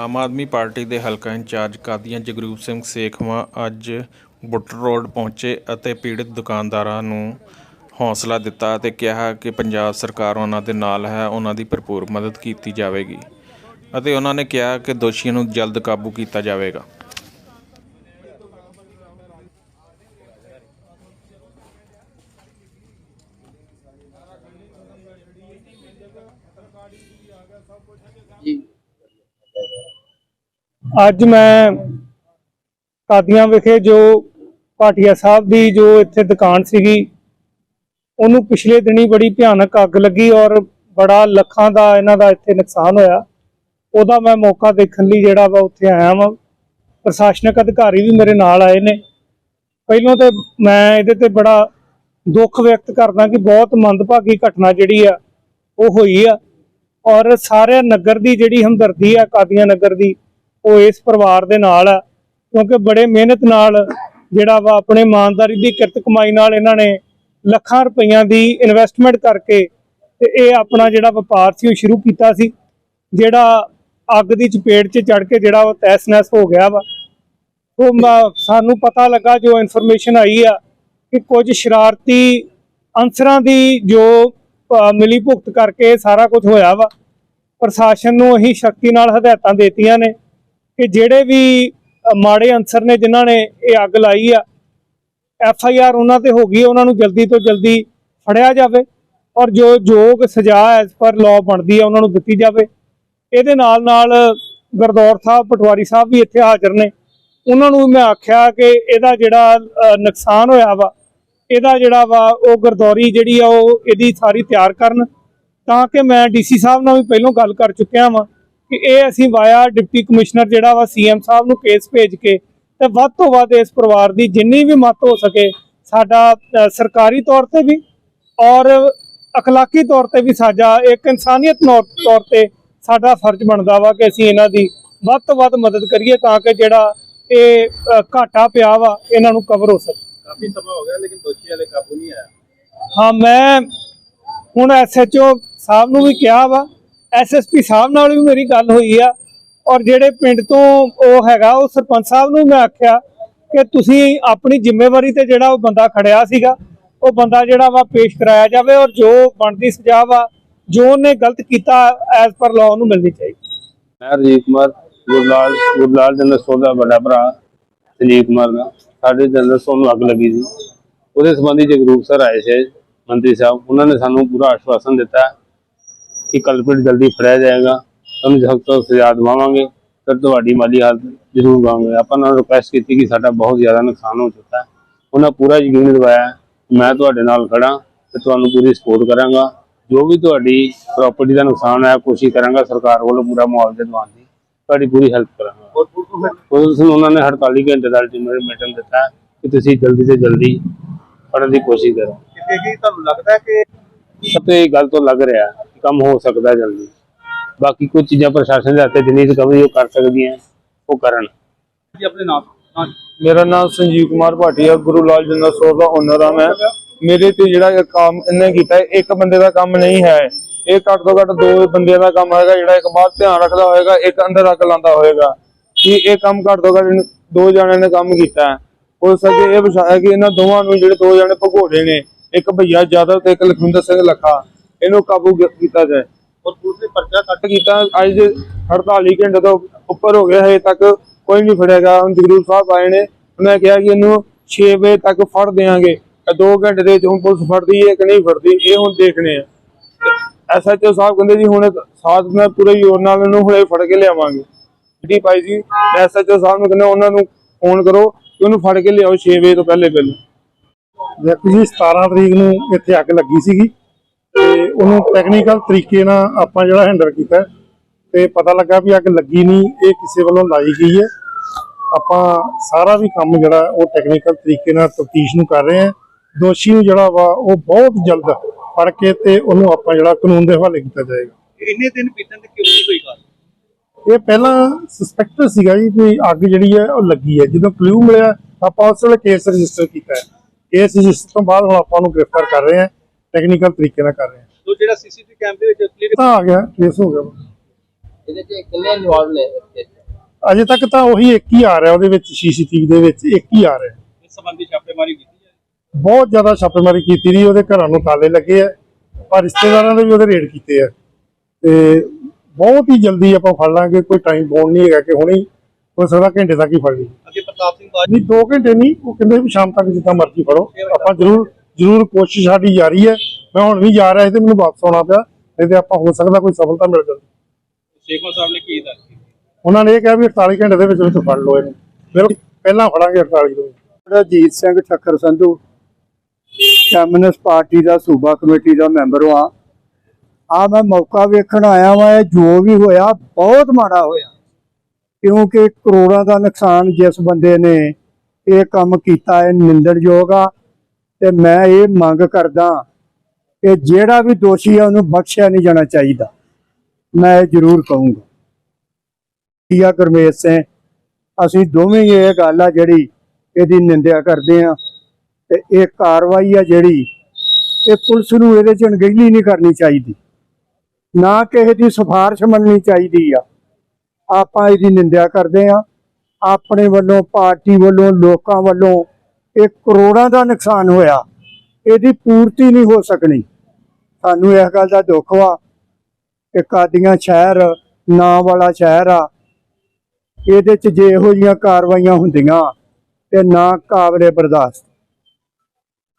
Aam Aadmi party ਦੇ ਹਲਕਾ incharge Qadian Jagroop Singh Sekhwan ਅੱਜ ਬੁੱਟਰ ਰੋਡ ਪਹੁੰਚੇ ਅਤੇ ਪੀੜਤ ਦੁਕਾਨਦਾਰਾਂ ਨੂੰ ਹੌਸਲਾ ਦਿੱਤਾ ਅਤੇ ਕਿਹਾ ਕਿ ਪੰਜਾਬ ਸਰਕਾਰ ਉਹਨਾਂ ਦੇ ਨਾਲ ਹੈ, ਉਹਨਾਂ ਦੀ ਭਰਪੂਰ ਮਦਦ ਕੀਤੀ ਜਾਵੇਗੀ ਅਤੇ ਉਹਨਾਂ ਨੇ ਕਿਹਾ ਕਿ ਦੋਸ਼ੀਆਂ ਨੂੰ ਜਲਦ ਕਾਬੂ ਕੀਤਾ ਜਾਵੇਗਾ। ਅੱਜ ਮੈਂ ਕਾਦੀਆਂ ਵਿਖੇ ਜੋ ਭਾਟੀਆ ਸਾਹਿਬ ਦੀ ਜੋ ਇੱਥੇ ਦੁਕਾਨ ਸੀਗੀ, ਉਹਨੂੰ ਪਿਛਲੇ ਦਿਨੀ ਬੜੀ ਭਿਆਨਕ ਅੱਗ ਲੱਗੀ ਔਰ ਬੜਾ ਲੱਖਾਂ ਦਾ ਇਹਨਾਂ ਦਾ ਇੱਥੇ ਨੁਕਸਾਨ ਹੋਇਆ। ਉਹਦਾ ਮੈਂ ਮੌਕਾ ਦੇਖਣ ਲਈ ਜਿਹੜਾ ਵਾ ਉੱਥੇ ਆਇਆ ਵਾਂ। ਪ੍ਰਸ਼ਾਸਨਿਕ ਅਧਿਕਾਰੀ ਵੀ ਮੇਰੇ ਨਾਲ ਆਏ ਨੇ। ਪਹਿਲਾਂ ਤੇ ਮੈਂ ਇਹਦੇ ਤੇ ਬੜਾ ਦੁੱਖ ਵਿਅਕਤ ਕਰਦਾ ਕਿ ਬਹੁਤ ਮੰਦਭਾਗੀ ਘਟਨਾ ਜਿਹੜੀ ਆ, ਉਹ ਹੋਈ ਆ। ਔਰ ਸਾਰੇ ਨਗਰ ਦੀ ਜਿਹੜੀ ਹਮਦਰਦੀ ਆ, ਕਾਦੀਆਂ ਨਗਰ ਦੀ ਉਹ ਇਸ ਪਰਿਵਾਰ ਦੇ ਨਾਲ ਆ, ਕਿਉਂਕਿ ਬੜੇ ਮਿਹਨਤ ਨਾਲ ਜਿਹੜਾ ਵਾ ਆਪਣੇ ਇਮਾਨਦਾਰੀ ਦੀ ਕਿਰਤ ਕਮਾਈ ਨਾਲ ਇਹਨਾਂ ਨੇ ਲੱਖਾਂ ਰੁਪਈਆਂ ਦੀ ਇਨਵੈਸਟਮੈਂਟ ਕਰਕੇ ਤੇ ਇਹ ਆਪਣਾ ਜਿਹੜਾ ਵਪਾਰ ਸੀ ਉਹ ਸ਼ੁਰੂ ਕੀਤਾ ਸੀ, ਜਿਹੜਾ ਅੱਗ ਦੀ ਚਪੇਟ 'ਚ ਚੜ ਕੇ ਜਿਹੜਾ ਉਹ ਤਹਿਸ-ਨਹਿਸ ਹੋ ਗਿਆ ਵਾ। ਉਹ ਸਾਨੂੰ ਪਤਾ ਲੱਗਾ ਜੋ ਇਨਫੋਰਮੇਸ਼ਨ ਆਈ ਆ ਕਿ ਕੁਝ ਸ਼ਰਾਰਤੀ ਅਨਸਰਾਂ ਦੀ ਜੋ ਮਿਲੀ ਭੁਗਤ ਕਰਕੇ ਸਾਰਾ ਕੁਝ ਹੋਇਆ ਵਾ। ਪ੍ਰਸ਼ਾਸਨ ਨੂੰ ਅਸੀਂ ਸ਼ਕਤੀ ਨਾਲ ਹਦਾਇਤਾਂ ਦੇਤੀਆਂ ਨੇ। ਕਿ ਜਿਹੜੇ ਵੀ ਮਾੜੇ ਅਨਸਰ ਨੇ ਜਿਨ੍ਹਾਂ ਨੇ ਇਹ ਅੱਗ ਲਾਈ ਆ, ਐਫ ਆਈ ਆਰ ਉਹਨਾਂ ਤੇ ਹੋ ਗਈ ਉਹਨਾਂ ਨੂੰ ਜਲਦੀ ਤੋਂ ਜਲਦੀ ਫੜਿਆ ਜਾਵੇ ਔਰ ਜੋ ਯੋਗ ਸਜ਼ਾ ਐਸ ਪਰ ਲਾਅ ਬਣਦੀ ਆ, ਉਹਨਾਂ ਨੂੰ ਦਿੱਤੀ ਜਾਵੇ। ਇਹਦੇ ਨਾਲ ਨਾਲ ਗੁਰਦੌਰ ਸਾਹਿਬ, ਪਟਵਾਰੀ ਸਾਹਿਬ ਵੀ ਇੱਥੇ ਹਾਜ਼ਰ ਨੇ। ਉਹਨਾਂ ਨੂੰ ਵੀ ਮੈਂ ਆਖਿਆ ਕਿ ਇਹਦਾ ਜਿਹੜਾ ਨੁਕਸਾਨ ਹੋਇਆ ਵਾ, ਇਹਦਾ ਜਿਹੜਾ ਵਾ, ਉਹ ਗਰਦੌਰੀ ਜਿਹੜੀ ਆ, ਉਹ ਇਹਦੀ ਸਾਰੀ ਤਿਆਰ ਕਰਨ। ਤਾਂ ਕਿ ਮੈਂ ਡੀਸੀ ਸਾਹਿਬ ਨਾਲ ਵੀ ਪਹਿਲਾਂ ਗੱਲ ਕਰ ਚੁੱਕਿਆ ਵਾਂ। ਕਿ ਇਹ ਅਸੀਂ ਵਾਇਆ ਡਿਪਟੀ ਕਮਿਸ਼ਨਰ ਜਿਹੜਾ ਵਾ ਸੀਐਮ ਸਾਹਿਬ ਨੂੰ ਕੇਸ ਭੇਜ ਕੇ ਤੇ ਵੱਧ ਤੋਂ ਵੱਧ ਇਸ ਪਰਿਵਾਰ ਦੀ ਜਿੰਨੀ ਵੀ ਮਦਦ ਹੋ ਸਕੇ ਸਾਡਾ ਸਰਕਾਰੀ ਤੌਰ ਤੇ ਵੀ ਔਰ ਅਖਲਾਕੀ ਤੌਰ ਤੇ ਵੀ ਸਾਡਾ ਇੱਕ ਇਨਸਾਨੀਅਤ ਤੌਰ ਤੇ ਸਾਡਾ ਫਰਜ਼ ਬਣਦਾ ਵਾ ਕਿ ਅਸੀਂ ਇਹਨਾਂ ਦੀ ਵੱਧ ਤੋਂ ਵੱਧ ਮਦਦ ਕਰੀਏ ਤਾਂ ਕਿ ਜਿਹੜਾ ਇਹ ਘਾਟਾ ਪਿਆ ਵਾ ਇਹਨਾਂ ਨੂੰ ਕਵਰ ਹੋ ਸਕੇ। ਕਾਫੀ ਸਮਾਂ ਹੋ ਗਿਆ ਲੇਕਿਨ ਦੋਸ਼ੀ ਵਾਲੇ ਕਾਬੂ ਨਹੀਂ ਆਇਆ। ਹਾਂ ਮੈਂ ਹੁਣ ਐਸਐਚਓ ਸਾਹਿਬ ਨੂੰ ਵੀ ਕਿਹਾ ਵਾ ਐਸਐਸਪੀ ਸਾਹਿਬ ਨਾਲ ਵੀ ਮੇਰੀ ਗੱਲ ਹੋਈ ਆ ਔਰ ਜਿਹੜੇ ਪਿੰਡ ਤੋਂ ਉਹ ਹੈਗਾ, ਉਹ ਸਰਪੰਚ ਸਾਹਿਬ ਨੂੰ ਮੈਂ ਆਖਿਆ ਕਿ ਤੁਸੀਂ ਆਪਣੀ ਜ਼ਿੰਮੇਵਾਰੀ ਤੇ ਜਿਹੜਾ ਉਹ ਬੰਦਾ ਖੜਿਆ ਸੀਗਾ, ਉਹ ਬੰਦਾ ਜਿਹੜਾ ਵਾ ਪੇਸ਼ ਕਰਾਇਆ ਜਾਵੇ ਔਰ ਜੋ ਬਣਦੀ ਸਜ਼ਾ ਵਾ, ਜੋ ਉਹਨੇ ਗਲਤ ਕੀਤਾ ਐਜ਼ ਪਰ ਲਾਅ ਉਹਨੂੰ ਮਿਲਣੀ ਚਾਹੀਦੀ। ਮੈਂ ਰਜੀਤ ਕੁਮਾਰ, ਗੁਰਲਾਲ ਗੁਰਲਾਲ ਜਨਰਲ ਸਟੋਰ ਦਾ ਵੱਡਾ ਭਰਾ, ਸੰਜੀਵ ਕੁਮਾਰ ਦਾ। ਸਾਡੇ ਜਨਰਲ ਸਟੋਰ ਨੂੰ ਅੱਗ ਲੱਗੀ ਸੀ। ਉਹਦੇ ਸੰਬੰਧੀ ਜਗਰੂਪ ਸਰ ਆਏ ਸੀ, ਮੰਤਰੀ ਸਾਹਿਬ, ਉਹਨਾਂ ਨੇ ਸਾਨੂੰ ਪੂਰਾ ਆਸ਼ਵਾਸਨ ਦਿੱਤਾ। ਕਿ ਕਲਪਿਟ ਜਲਦੀ ਫੜਿਆ ਜਾਏਗਾ। ਤੁਹਾਨੂੰ ਸਖਤ ਤੋਂ ਸਜ਼ਾ ਦਿਵਾਵਾਂਗੇ ਫਿਰ ਤੁਹਾਡੀ ਮਾਲੀ ਹਾਲਤ ਜ਼ਰੂਰ ਦਵਾਂਗੇ ਆਪਾਂ ਨਾਲ ਰਿਕੁਐਸਟ ਕੀਤੀ ਕਿ ਸਾਡਾ ਬਹੁਤ ਜ਼ਿਆਦਾ ਨੁਕਸਾਨ ਹੋ ਚੁੱਕਾ ਹੈ। ਉਹਨਾਂ ਪੂਰਾ ਯਕੀਨ ਦਿਵਾਇਆ ਮੈਂ ਤੁਹਾਡੇ ਨਾਲ ਖੜਾ ਤੇ ਤੁਹਾਨੂੰ ਪੂਰੀ ਸਪੋਰਟ ਕਰਾਂਗਾ। ਜੋ ਵੀ ਤੁਹਾਡੀ ਪ੍ਰਾਪਰਟੀ ਦਾ ਨੁਕਸਾਨ ਹੈ ਕੋਸ਼ਿਸ਼ ਕਰਾਂਗਾ ਸਰਕਾਰ ਵੱਲੋਂ ਪੂਰਾ ਮੁਆਵਜ਼ਾ ਦਿਵਾਉਣ ਦੀ। ਤੁਹਾਡੀ ਪੂਰੀ ਹੈਲਪ ਕਰਾਂਗਾ। ਪੁਲਿਸ ਨੂੰ ਉਹਨਾਂ ਨੇ 48 ਘੰਟੇ ਦਾ ਅਲਟੀਮੇਟਮ ਦਿੱਤਾ ਕਿ ਤੁਸੀਂ ਜਲਦੀ ਤੋਂ ਜਲਦੀ ਫੜਨ ਦੀ ਕੋਸ਼ਿਸ਼ ਕਰੋ। ਕਿਤੇ ਜੀ ਤੁਹਾਨੂੰ ਲੱਗਦਾ ਕਿ ਸਭ ਤੋਂ ਇਹ ਗੱਲ ਤੋਂ ਲੱਗ ਰਿਹਾ ਕਿ ਕੰਮ ਹੋ ਸਕਦਾ ਹੈ ਜਲਦੀ। ਬਾਕੀ ਕੁਝ ਚੀਜ਼ਾਂ ਪ੍ਰਸ਼ਾਸਨ ਦੇ ਹੱਥੇ ਜਿੰਨੀ ਰਿਕਵਰੀ ਉਹ ਕਰ ਸਕਦੀਆਂ ਉਹ ਕਰਨ। ਜੀ ਆਪਣੇ ਨਾਮ। ਨਾਮ ਮੇਰਾ ਨਾਮ ਸੰਜੀਵ ਕੁਮਾਰ ਭਾਟੀਆ ਗੁਰੂ ਲਾਲ ਜਨਰਲ ਸਟੋਰ ਦਾ ਓਨਰ ਆ ਮੈਂ। ਮੇਰੇ ਤੇ ਜਿਹੜਾ ਇਹ ਕੰਮ ਇਹਨੇ ਕੀਤਾ ਹੈ, ਇੱਕ ਬੰਦੇ ਦਾ ਕੰਮ ਨਹੀਂ ਹੈ। ਇਹ ਘੱਟ ਤੋਂ ਘੱਟ ਦੋ ਬੰਦਿਆਂ ਦਾ ਕੰਮ ਹੈਗਾ ਜਿਹੜਾ ਇੱਕ ਬਾਹਰ ਧਿਆਨ ਰੱਖਦਾ ਹੋਏਗਾ ਇੱਕ ਅੰਦਰ ਅੱਗ ਲਾਉਂਦਾ ਹੋਏਗਾ। ਕਿ ਇਹ ਕੰਮ ਘੱਟ ਤੋਂ ਘੱਟ ਦੋ ਜਣਿਆਂ ਨੇ ਕੰਮ ਕੀਤਾ? ਹੈ ਹੋ ਸਕੇ ਇਹ ਵਿਸ਼ਾ ਕਿ ਇਹਨਾਂ ਦੋਵਾਂ ਨੂੰ ਜਿਹੜੇ ਦੋ ਜਣੇ ਭਗੋੜੇ ਨੇ ਇੱਕ ਭਈਆ ਜਾਦਵ ਤੇ ਇੱਕ ਲਖਵਿੰਦਰ ਸਿੰਘ ਲੱਖਾ। ਇਹਨੂੰ ਕਾਬੂ ਕੀਤਾ ਜਾਏ। ਔਰ ਪੁਲਿਸ ਪਰਚਾ ਕੱਟ ਕੀਤਾ ਅੱਜ ਦੇ 48 ਘੰਟੇ ਤੋਂ ਉੱਪਰ ਹੋ ਗਿਆ ਹਜੇ ਤੱਕ ਕੋਈ ਨਹੀਂ ਫੜਿਆਗਾ। ਹੁਣ ਜਗਰੂਪ ਸਾਹਿਬ ਆਏ ਨੇ ਉਹਨਾਂ ਕਿਹਾ ਕਿ ਇਹਨੂੰ 6 ਵਜੇ ਤੱਕ ਫੜ ਦੇਾਂਗੇ 2 ਘੰਟੇ ਦੇ ਵਿੱਚ ਹੁਣ ਪੁਲਿਸ ਫੜਦੀ ਹੈ ਕਿ ਨਹੀਂ ਫੜਦੀ ਇਹ ਹੁਣ ਦੇਖਣੇ ਆ ਐਸਐਚਓ ਸਾਹਿਬ ਕਹਿੰਦੇ ਜੀ ਹੁਣ ਸਾਥ ਨਾਲ ਪੂਰੇ ਜ਼ੋਰ ਨਾਲ ਇਹਨੂੰ ਹੁਣੇ ਫੜ ਕੇ ਲਿਆਵਾਂਗੇ। ਜੀ ਭਾਈ ਜੀ ਐਸਐਚਓ ਸਾਹਿਬ ਨੂੰ ਕਹਿੰਦੇ ਉਹਨਾਂ ਨੂੰ ਫੋਨ ਕਰੋ ਕਿ ਉਹਨੂੰ ਫੜ ਕੇ ਲਿਆਓ 6 ਵਜੇ ਤੋਂ ਪਹਿਲੇ ਪਹਿਲੇ ਜੀ 17 ਤਰੀਕ ਨੂੰ ਇੱਥੇ ਅੱਗ ਲੱਗੀ ਸੀਗੀ। ਤੇ ਉਹਨੂੰ ਟੈਕਨੀਕਲ ਤਰੀਕੇ ਨਾਲ ਆਪਾਂ ਜਿਹੜਾ ਹੈਂਡਲ ਕੀਤਾ ਤੇ ਪਤਾ ਲੱਗਾ ਵੀ ਅੱਗ ਲੱਗੀ ਨਹੀਂ ਇਹ ਕਿਸੇ ਵੱਲੋਂ ਲਾਈ ਗਈ ਹੈ। ਆਪਾਂ ਸਾਰਾ ਵੀ ਕੰਮ ਜਿਹੜਾ ਉਹ ਟੈਕਨੀਕਲ ਤਰੀਕੇ ਨਾਲ ਤਫਤੀਸ਼ ਨੂੰ ਕਰ ਰਹੇ ਹਾਂ। ਦੋਸ਼ੀ ਨੂੰ ਜਿਹੜਾ ਵਾ ਉਹ ਬਹੁਤ ਜਲਦ ਫੜ ਕੇ ਤੇ ਉਹਨੂੰ ਆਪਾਂ ਜਿਹੜਾ ਕਾਨੂੰਨ ਦੇ ਹਵਾਲੇ ਕੀਤਾ ਜਾਏਗਾ। ਇੰਨੇ ਦਿਨ ਬੀਤਣ ਤੇ ਕਿਉਂ ਨਹੀਂ ਹੋਈ ਗੱਲ? ਇਹ ਪਹਿਲਾਂ ਸਸਪੈਕਟ ਸੀਗਾ ਜੀ ਕਿ ਅੱਗ ਜਿਹੜੀ ਹੈ ਉਹ ਲੱਗੀ ਹੈ। ਜਦੋਂ ਕਲੂ ਮਿਲਿਆ ਆਪਾਂ ਉਸ ਵੇਲੇ ਕੇਸ ਰਜਿਸਟਰ ਕੀਤਾ ਹੈ। ਕੇਸ ਰਜਿਸਟਰ ਤੋਂ ਬਾਅਦ ਹੁਣ ਆਪਾਂ ਨੂੰ ਗ੍ਰਿਫਤਾਰ ਕਰ ਰਹੇ ਹਾਂ। ਟੈਕਨੀਕਲ ਤਰੀਕੇ ਨਾਲ ਕਰ ਰਹੇ ਹਾਂ ਤੋ ਜਿਹੜਾ ਸੀਸੀਟੀਵੀ ਕੈਮਰੇ ਵਿੱਚ ਕਲੀਅਰ ਤਾਂ ਆ ਗਿਆ ਕੇਸ ਹੋ ਗਿਆ ਵਾ। ਕੀਤਾ ਗਿਆ ਕਿ ਇਹ ਬੰਦਾ ਜਿਹੜਾ ਵਾ ਉਹ ਪਹਿਲਾਂ ਵੀ ਅੱਗ ਲਗਾਉਂਦਾ ਰਿਹਾ ਹੈ ਹਾਂ ਮੈਂ 17 ਤਰੀਕ ਨੂੰ ਇੱਥੇ ਅੱਗ ਲੱਗੀ ਸੀਗੀ ਤੇ ਉਹਨਾਂ ਨੂੰ ਟੈਕਨੀਕਲ ਤਰੀਕੇ ਨਾਲ ਕਰ ਰਹੇ ਹਾਂ 'ਤੇ ਜਿਹੜਾ ਸੀਸੀਟੀਵੀ ਕੈਮਰੇ ਵਿੱਚ ਕਲੀਅਰ ਤਾਂ ਆ ਗਿਆ ਕੇਸ ਹੋ ਗਿਆ ਵਾ। ਇਹਦੇ ਚ ਕਿੰਨੇ ਇਨਵੋਲਵ ਨੇ? ਅਜੇ ਤੱਕ ਤਾਂ ਉਹੀ ਇੱਕ ਹੀ ਆ ਰਿਹਾ ਉਹਦੇ ਵਿੱਚ ਸੀਸੀਟੀਵੀ ਦੇ ਵਿੱਚ ਇੱਕ ਹੀ ਆ ਰਿਹਾ ਇਸ ਸੰਬੰਧੀ ਛਾਪੇਮਾਰੀ ਕੀਤੀ ਜਾਏ ਬਹੁਤ ਜ਼ਿਆਦਾ ਛਾਪੇਮਾਰੀ ਕੀਤੀ ਰਹੀ ਉਹਦੇ ਘਰਾਂ ਨੂੰ ਤਾਲੇ ਲੱਗੇ ਆ ਪਰ ਰਿਸ਼ਤੇਦਾਰਾਂ ਦੇ ਵੀ ਉਹਦੇ ਰੇਡ ਕੀਤੇ ਆ ਤੇ ਬਹੁਤ ਹੀ ਜਲਦੀ ਆਪਾਂ ਫੜ ਲਾਂਗੇ ਕੋਈ ਟਾਈਮ ਬੋਨ ਨਹੀਂ ਹੈਗਾ ਕਿ ਹੁਣੇ ਹੀ ਹੋ ਸਕਦਾ ਘੰਟੇ ਤੱਕ ਹੀ ਫੜ ਲਈ ਅੱਗੇ ਪ੍ਰਤਾਪ ਸਿੰਘ ਬਾਜ ਨਹੀਂ 2 ਘੰਟੇ ਨਹੀਂ ਉਹ ਕਹਿੰਦੇ ਵੀ ਸ਼ਾਮ ਤੱਕ ਜਿੱਦਾਂ ਮਰਜ਼ੀ ਫੜੋ ਆਪਾਂ ਜ਼ਰੂਰ ਜ਼ਰੂਰ ਕੋਸ਼ਿਸ਼ ਸਾਡੀ ਜਾਰੀ ਹੈ। ਮੈਂ ਹੁਣ ਵੀ ਜਾ ਰਿਹਾ ਸੀ ਤੇ ਮੈਨੂੰ ਵਾਪਸ ਆਉਣਾ ਪਿਆ ਨਹੀਂ ਤੇ ਆਪਾਂ ਹੋ ਸਕਦਾ ਕੋਈ ਸਫਲਤਾ ਮਿਲ ਜਾਂਦੀ ਸ਼ੇਖਵਾ ਸਾਹਿਬ ਨੇ ਕੀ ਦੱਸਿਆ? ਉਹਨਾਂ ਨੇ ਇਹ ਕਿਹਾ ਵੀ 48 ਘੰਟੇ ਦੇ ਵਿੱਚ ਵਿੱਚ ਫੜ ਲਓ ਇਹਨੂੰ। ਬਿਲਕੁਲ ਪਹਿਲਾਂ ਫੜਾਂਗੇ 48 ਤੋਂ। ਰਜੀਤ ਸਿੰਘ ਠੱਕਰ ਸੰਧੂ ਕਮਿਊਨਿਸਟ ਪਾਰਟੀ ਦਾ ਸੂਬਾ ਕਮੇਟੀ ਦਾ ਮੈਂਬਰ ਹਾਂ। ਆ ਮੈਂ ਮੌਕਾ ਵੇਖਣ ਆਇਆ ਵਾਂ ਇਹ ਜੋ ਵੀ ਹੋਇਆ ਬਹੁਤ ਮਾੜਾ ਹੋਇਆ। ਕਿਉਂਕਿ ਕਰੋੜਾਂ ਦਾ ਨੁਕਸਾਨ ਜਿਸ ਬੰਦੇ ਨੇ ਇਹ ਕੰਮ ਕੀਤਾ ਹੈ ਨਿੰਦਣਯੋਗ ਆ। ਤੇ ਮੈਂ ਇਹ ਮੰਗ ਕਰਦਾ ਕਿ ਜਿਹੜਾ ਵੀ ਦੋਸ਼ੀ ਆ, ਉਹਨੂੰ ਬਖਸ਼ਿਆ ਨਹੀਂ ਜਾਣਾ ਚਾਹੀਦਾ। ਮੈਂ ਇਹ ਜ਼ਰੂਰ ਕਹੂੰਗਾ। ਕੀਆ ਗੁਰਮੇਸ਼ ਸਿੰਘ? ਅਸੀਂ ਦੋਵੇਂ ਇਹ ਗੱਲ ਆ ਜਿਹੜੀ ਇਹਦੀ ਨਿੰਦਿਆ ਕਰਦੇ ਆ ਤੇ ਇਹ ਕਾਰਵਾਈ ਆ ਜਿਹੜੀ ਇਹ ਪੁਲਿਸ ਨੂੰ ਇਹਦੇ ਚ ਅਣਗਹਿਲੀ ਨਹੀਂ ਕਰਨੀ ਚਾਹੀਦੀ। ਨਾ ਕਿਸੇ ਦੀ ਸਿਫਾਰਿਸ਼ ਮੰਨਣੀ ਚਾਹੀਦੀ ਆ। ਆਪਾਂ ਇਹਦੀ ਨਿੰਦਿਆ ਕਰਦੇ ਆ। ਆਪਣੇ ਵੱਲੋਂ ਪਾਰਟੀ ਵੱਲੋਂ, ਲੋਕਾਂ ਵੱਲੋਂ ਇਹ ਕਰੋੜਾਂ ਦਾ ਨੁਕਸਾਨ ਹੋਇਆ। ਇਹਦੀ ਪੂਰਤੀ ਨਹੀਂ ਹੋ ਸਕਣੀ। ਸਾਨੂੰ ਇਸ ਗੱਲ ਦਾ ਦੁੱਖ ਵਾ ਕਿ ਕਾਦੀਆਂ ਸ਼ਹਿਰ, ਨਾਂ ਵਾਲਾ ਸ਼ਹਿਰ ਆ। ਇਹਦੇ ਚ ਜੇ ਇਹੋ ਜਿਹੀਆਂ ਕਾਰਵਾਈਆਂ ਹੁੰਦੀਆਂ ਤੇ ਨਾ ਕਾਬਲੇ ਬਰਦਾਸ਼ਤ।